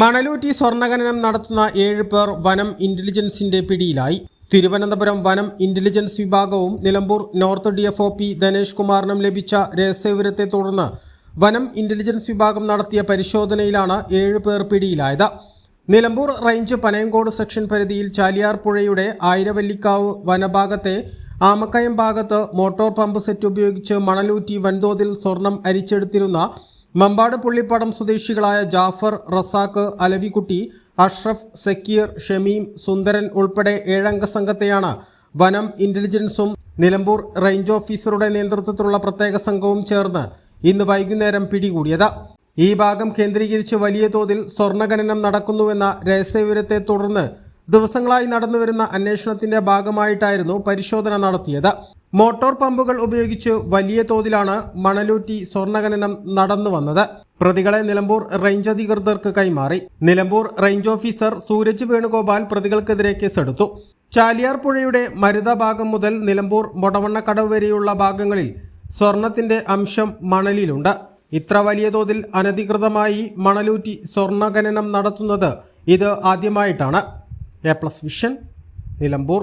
മണലൂറ്റി സ്വർണഖനനം നടത്തുന്ന ഏഴ് പേർ വനം ഇന്റലിജൻസിന്റെ പിടിയിലായി. തിരുവനന്തപുരം വനം ഇന്റലിജൻസ് വിഭാഗവും Nilambur north D F O P Dhanesh കുമാറിനും ലഭിച്ച രഹസ്യവിവരത്തെ തുടർന്ന് വനം ഇന്റലിജൻസ് വിഭാഗം നടത്തിയ പരിശോധനയിലാണ് ഏഴ് പേർ പിടിയിലായത്. നിലമ്പൂർ റേഞ്ച് പനയങ്കോട് സെക്ഷൻ പരിധിയിൽ ചാലിയാർ പുഴയുടെ ആയിരവല്ലിക്കാവ് വനഭാഗത്തെ ആമക്കയം ഭാഗത്ത് മോട്ടോർ പമ്പ് സെറ്റ് ഉപയോഗിച്ച് മണലൂറ്റി വൻതോതിൽ സ്വർണം അരിച്ചെടുത്തിരുന്ന മമ്പാട് പുള്ളിപ്പടം സ്വദേശികളായ ജാഫർ റസാഖ് അലവിക്കുട്ടി അഷ്റഫ് സക്കീർ ഷമീം സുന്ദരൻ ഉൾപ്പെടെ ഏഴംഗ സംഘത്തെയാണ് വനം ഇന്റലിജൻസും നിലമ്പൂർ റേഞ്ച് ഓഫീസറുടെ നേതൃത്വത്തിലുള്ള പ്രത്യേക സംഘവും ചേർന്ന് ഇന്ന് വൈകുന്നേരം പിടികൂടിയത്. ഈ ഭാഗം കേന്ദ്രീകരിച്ച് വലിയ തോതിൽ സ്വർണഖനനം നടക്കുന്നുവെന്ന രഹസ്യവിവരത്തെ തുടർന്ന് ദിവസങ്ങളായി നടന്നുവരുന്ന അന്വേഷണത്തിന്റെ ഭാഗമായിട്ടായിരുന്നു പരിശോധന നടത്തിയത്. മോട്ടോർ പമ്പുകൾ ഉപയോഗിച്ച് വലിയ തോതിലാണ് മണലൂറ്റി സ്വർണഖനനം നടന്നു വന്നത്. പ്രതികളെ നിലമ്പൂർ റേഞ്ച് അധികൃതർക്ക് കൈമാറി. നിലമ്പൂർ റേഞ്ച് ഓഫീസർ സൂരജ് വേണുഗോപാൽ പ്രതികൾക്കെതിരെ കേസെടുത്തു. ചാലിയാർ പുഴയുടെ മരുത ഭാഗം മുതൽ നിലമ്പൂർ മൊടവണ്ണക്കടവ് വരെയുള്ള ഭാഗങ്ങളിൽ സ്വർണത്തിന്റെ അംശം മണലിലുണ്ട്. ഇത്ര വലിയ തോതിൽ അനധികൃതമായി മണലൂറ്റി സ്വർണഖനനം നടത്തുന്നത് ഇത് ആദ്യമായിട്ടാണ്. A plus vision Nilambur.